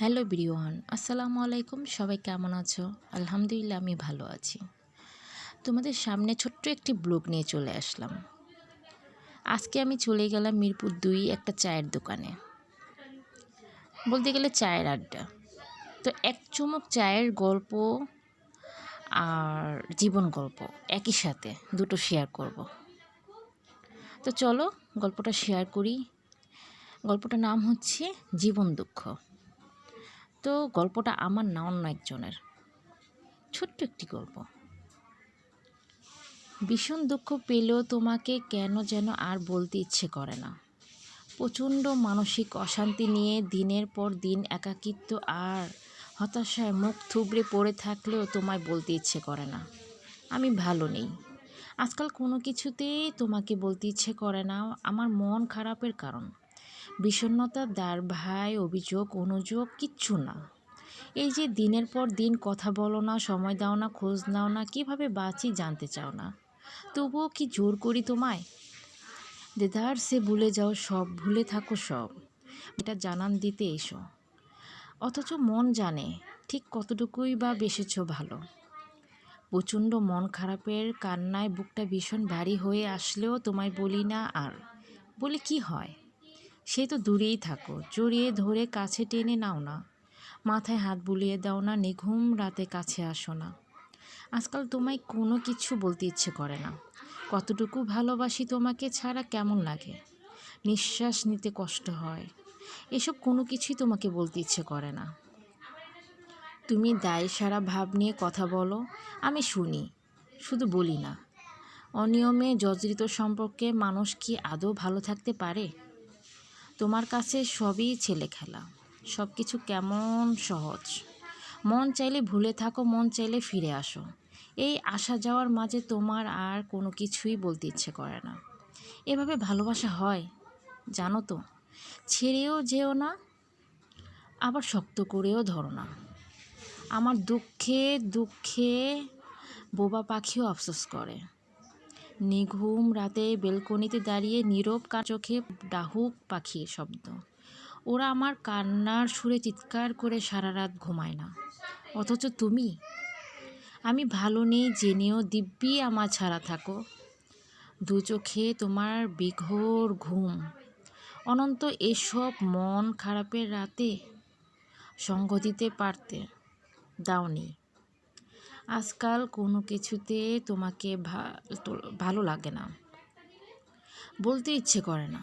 Hello বিরিওয়ান আসসালামু আলাইকুম। সবাই কেমন আছো? আলহামদুলিল্লাহ, আমি ভালো আছি। তোমাদের সামনে ছোট্ট একটি ব্লগ নিয়ে চলে আসলাম। আজকে আমি চলে গেলাম মিরপুর দুই একটা চায়ের দোকানে। বলতে গেলে চায়ের আড্ডা। তো এক চুমুক চায়ের গল্প আর জীবন গল্প একই সাথে দুটো শেয়ার করব। তো চলো গল্পটা শেয়ার করি। গল্পটার নাম হচ্ছে জীবন দুঃখ। তো গল্পটা আমার না, অন্য একজনের। ছোট্ট একটি গল্প। ভীষণ দুঃখ পেলেও তোমাকে কেন যেন আর বলতে ইচ্ছে করে না। প্রচণ্ড মানসিক অশান্তি নিয়ে দিনের পর দিন একাকিত্ব আর হতাশায় মুখ থুবড়ে পড়ে থাকলেও তোমায় বলতে ইচ্ছে করে না। আমি ভালো নেই। আজকাল কোনো কিছুতেই তোমাকে বলতে ইচ্ছে করে না। আমার মন খারাপের কারণ। বিষণ্ণতা দার ভাই, অভিযোগ, অনুযোগ, কিচ্ছু না। এই যে দিনের পর দিন কথা বলো না, সময় দাও না, খোঁজ নাও না, কীভাবে বাঁচি জানতে চাও না? তবুও কি জোর করি তোমায়? দেদার, সে ভুলে যাও সব, ভুলে থাকো সব। এটা জানান দিতে এসো। অথচ মন জানে, ঠিক কতটুকুই বা বেসেছ ভালো। প্রচণ্ড মন খারাপের কান্নায় বুকটা ভীষণ ভারী হয়ে আসলেও তোমায় বলি না আর। বলে কি হয়? সে তো দূরেই থাকো, জড়িয়ে ধরে কাছে টেনে নাও না। মাথায় হাত বুলিয়ে দাও না, নিঘুম রাতে কাছে আসো না। আজকাল তোমায় কোনো কিছু বলতে ইচ্ছে করে না। কতটুকু ভালোবাসি তোমাকে ছাড়া কেমন লাগে? নিঃশ্বাস নিতে কষ্ট হয়। এসব কোনো কিছুই তোমাকে বলতে ইচ্ছে করে না। তুমি দায় সারা ভাব নিয়ে কথা বলো, আমি শুনি, শুধু বলি না। অনিয়মে জর্জরিত সম্পর্কে মানুষ কি আদৌ ভালো থাকতে পারে? তোমার কাছে সবই ছেলে খেলা। সব কিছু কেমন সহজ। মন চাইলে ভুলে থাকো, মন চাইলে ফিরে আসো। এই আসা যাওয়ার মাঝে তোমার আর কোনো কিছুই বলতে ইচ্ছে করে না। এভাবে ভালোবাসা হয়, জানো তো? ছেড়েও যেও না, আবার শক্ত করেও ধরো না। আমার দুঃখে দুঃখে বোবা পাখিও আফসোস করে। নিঘুম রাতে বেলকনিতে দাঁড়িয়ে নীরব কার চোখে ডাহুক পাখির শব্দ। ওরা আমার কান্নার সুরে চিৎকার করে সারা রাত ঘুমায় না। অথচ তুমি? আমি ভালো নেই জেনেও দিব্যি আমার ছাড়া থাকো। দু চোখে তোমার বিঘোর ঘুম। অনন্ত এসব মন খারাপের রাতে সঙ্গ দিতে পারতে দাওনি। আজকাল কোনো কিছুতে তোমাকে ভালো লাগে না। বলতে ইচ্ছে করে না।